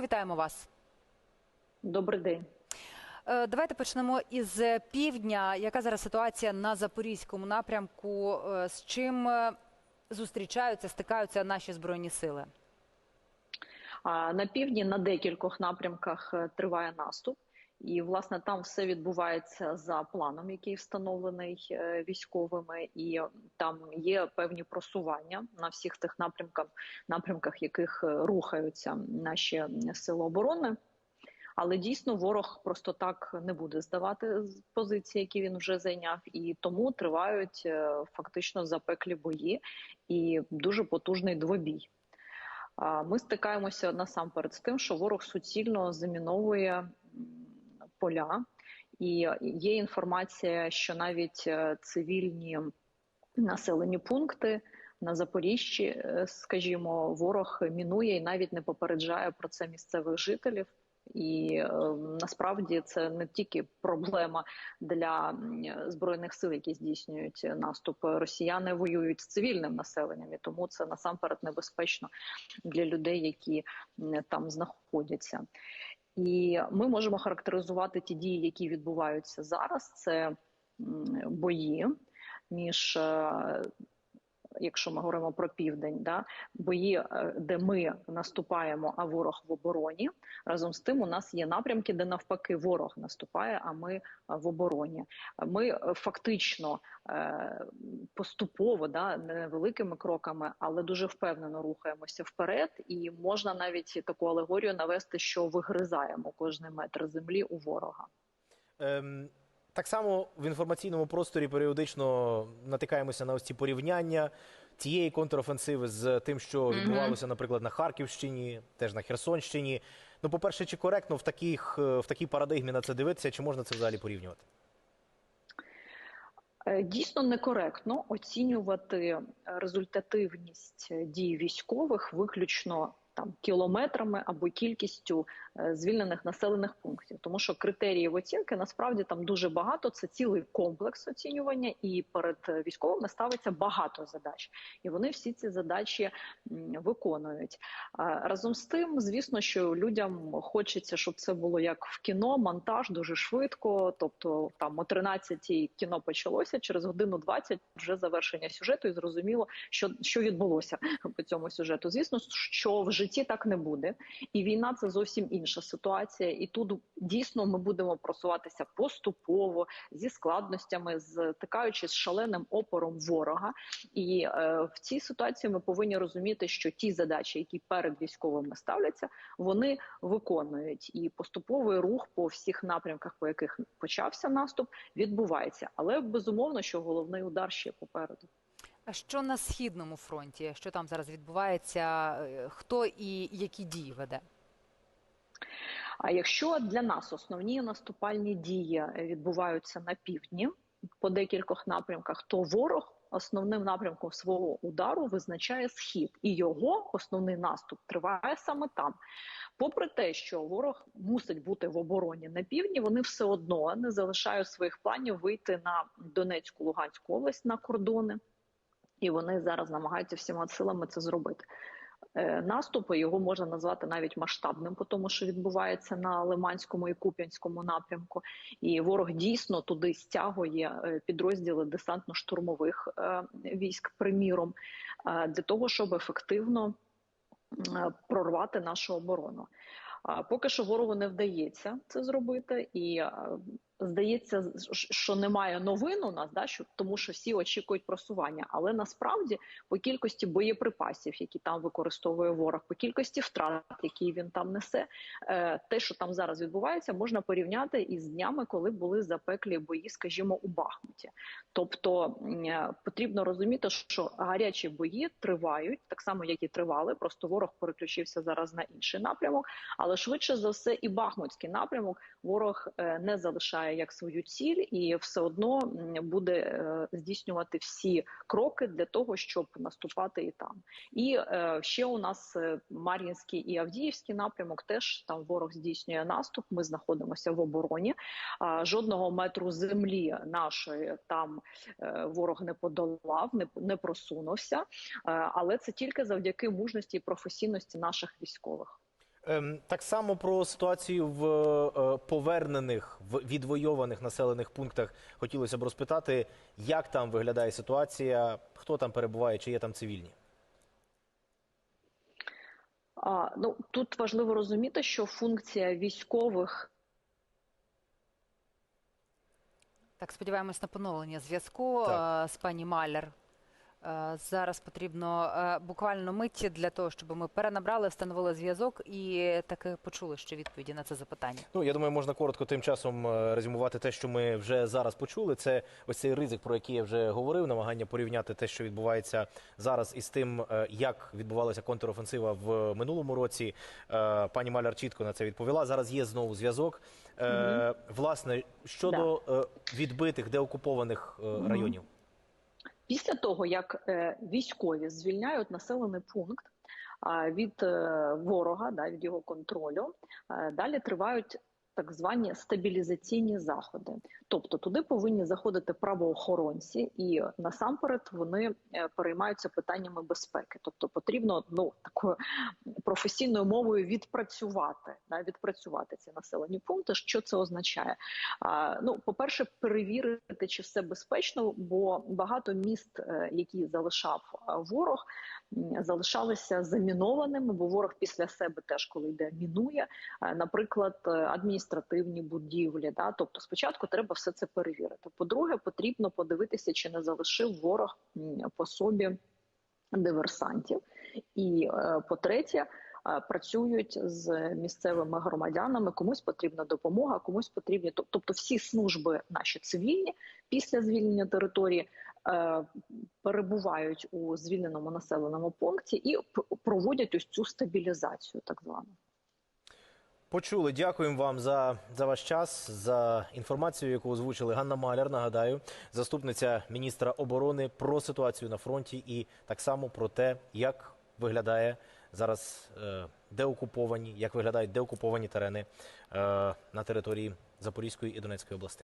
Вітаємо вас. Добрий день. Е, Давайте почнемо із півдня. Яка зараз ситуація на запорізькому напрямку? Е, З чим е, зустрічаються, стикаються наші збройні сили? На півдні на декількох напрямках триває наступ, і власне там все відбувається за планом, який встановлений е, військовими, і там є певні просування на всіх тих напрямках, напрямках, яких е, рухаються наші сили оборони. Але дійсно ворог просто так не буде здавати позиції, які він вже зайняв, і тому тривають е, фактично запеклі бої і дуже потужний двобій. Ми стикаємося насамперед з тим, що ворог суцільно заміновує поля, і є інформація, що навіть е, цивільні населені пункти на Запоріжжі, е, скажімо, ворог мінує і навіть не попереджає про це місцевих жителів. І е, насправді це не тільки проблема для збройних сил, які здійснюють наступ. Росіяни воюють з цивільним населенням, і тому це насамперед небезпечно для людей, які там знаходяться. І ми можемо характеризувати ті дії, які відбуваються зараз. Це бої між. Якщо ми говоримо про південь, да бої, е, де ми наступаємо, а ворог в обороні. Разом з тим, у нас є напрямки, де навпаки ворог наступає, а ми е, в обороні. Ми е, фактично поступово, да, невеликими кроками, але дуже впевнено рухаємося вперед, і можна навіть таку алегорію навести, що вигризаємо кожний метр землі у ворога. Ем, так само в інформаційному просторі періодично натикаємося на ось ці порівняння цієї контрофенсиви з тим, що відбувалося, наприклад, на Харківщині, теж на Херсонщині. Ну, по-перше, чи коректно в таких е, в такій парадигмі на це дивитися, чи можна це взагалі порівнювати? Е, Дійсно некоректно оцінювати результативність дій військових виключно там кілометрами або кількістю е, звільнених населених пунктів, тому що критеріїв оцінки насправді там дуже багато. Це цілий комплекс оцінювання, і перед е, військовими ставиться багато задач, і вони всі ці задачі виконують. Разом з тим, звісно, що людям хочеться, щоб це було як в кіно, монтаж дуже швидко. Тобто, там о 13-й кіно почалося через годину 20 вже завершення сюжету, і зрозуміло, що, що відбулося по цьому сюжету. Звісно, що в житті так не буде, і війна це зовсім інша ситуація. І тут дійсно ми будемо просуватися поступово зі складностями, стикаючись з шаленим опором ворога. І е, в цій ситуації ми повинні розуміти, що ті задачі, які перед військовими ставляться, вони виконують і поступовий рух по всіх напрямках, по яких почався наступ, відбувається. Але безумовно, що головний удар ще попереду. А що на східному фронті? Що там зараз відбувається? Е, Хто і які дії веде? А якщо для нас основні наступальні дії відбуваються на півдні по декількох напрямках, то ворог основним напрямком свого удару визначає схід, і його основний наступ триває саме там. Попри те, що ворог мусить бути в обороні на півдні, вони все одно не залишають своїх планів вийти на Донецьку, Луганську область на кордони, і вони зараз намагаються всіма силами це зробити. Е, Наступи його можна назвати навіть масштабним, по тому що відбувається на Лиманському і Куп'янському напрямку, і ворог дійсно туди стягує е, підрозділи десантно-штурмових е, військ, приміром, для того, щоб ефективно прорвати нашу оборону. Поки що ворогу не вдається це зробити, і здається, що немає новин у нас, да що тому, що всі очікують просування. Але насправді по кількості боєприпасів, які там використовує ворог, по кількості втрат, які він там несе, е, те, що там зараз відбувається, можна порівняти із днями, коли були запеклі бої, скажімо, у Бахмуті. Тобто е, потрібно розуміти, що гарячі бої тривають так само, як і тривали. Просто ворог переключився зараз на інший напрямок. Але швидше за все, і Бахмутський напрямок ворог е, не залишає як свою ціль, і все одно буде е, здійснювати всі кроки для того, щоб наступати і там. І е, ще у нас е, Мар'їнський і Авдіївський напрямок. Теж там ворог здійснює наступ. Ми знаходимося в обороні. Жодного метру землі нашої там ворог не подолав, не, просунувся. Але це тільки завдяки мужності і професійності наших військових. Ем, Так само про ситуацію в е, повернених, в відвойованих населених пунктах хотілося б розпитати, як там виглядає ситуація, хто там перебуває, чи є там цивільні? А, ну тут важливо розуміти, що функція військових Так, сподіваємось на поновлення зв'язку е, з пані Маляр. Е, Зараз потрібно е, буквально миті для того, щоб ми перенабрали, встановили зв'язок і таки почули ще відповіді на це запитання. Ну, я думаю, можна коротко тим часом е, резюмувати те, що ми вже зараз почули. Це ось цей ризик, про який я вже говорив, намагання порівняти те, що відбувається зараз, із тим, як відбувалася контрофенсива в минулому році. Пані Маляр чітко на це відповіла. Зараз є знову зв'язок. Е, Власне, щодо е, відбитих деокупованих е, районів. Після того, як е, військові звільняють населений пункт від е, ворога, да, від його контролю, далі тривають так звані стабілізаційні заходи. Тобто туди повинні заходити правоохоронці, і насамперед вони е, переймаються питаннями безпеки. Тобто потрібно ну такою професійною мовою відпрацювати, да, відпрацювати ці населені пункти. Що це означає? А, ну, по-перше, перевірити, чи все безпечно, бо багато міст, е, які залишав е, ворог, залишалися замінованими, бо ворог після себе теж, коли йде, мінує, наприклад, е, адміністративні будівлі. Да? Тобто, спочатку треба все це перевірити. По-друге, потрібно подивитися, чи не залишив ворог по собі диверсантів. І е, по-третє, е, працюють з місцевими громадянами. Комусь потрібна допомога, комусь потрібні. Тобто, всі служби наші цивільні після звільнення території е, перебувають у звільненому населеному пункті і проводять ось цю стабілізацію, так звану. Почули. Дякуємо вам за, за ваш час, за інформацію, яку озвучили Ганна Маляр. Нагадаю, заступниця міністра оборони про ситуацію на фронті і так само про те, як виглядає зараз е, деокуповані, як виглядають деокуповані терени е, на території Запорізької і Донецької областей.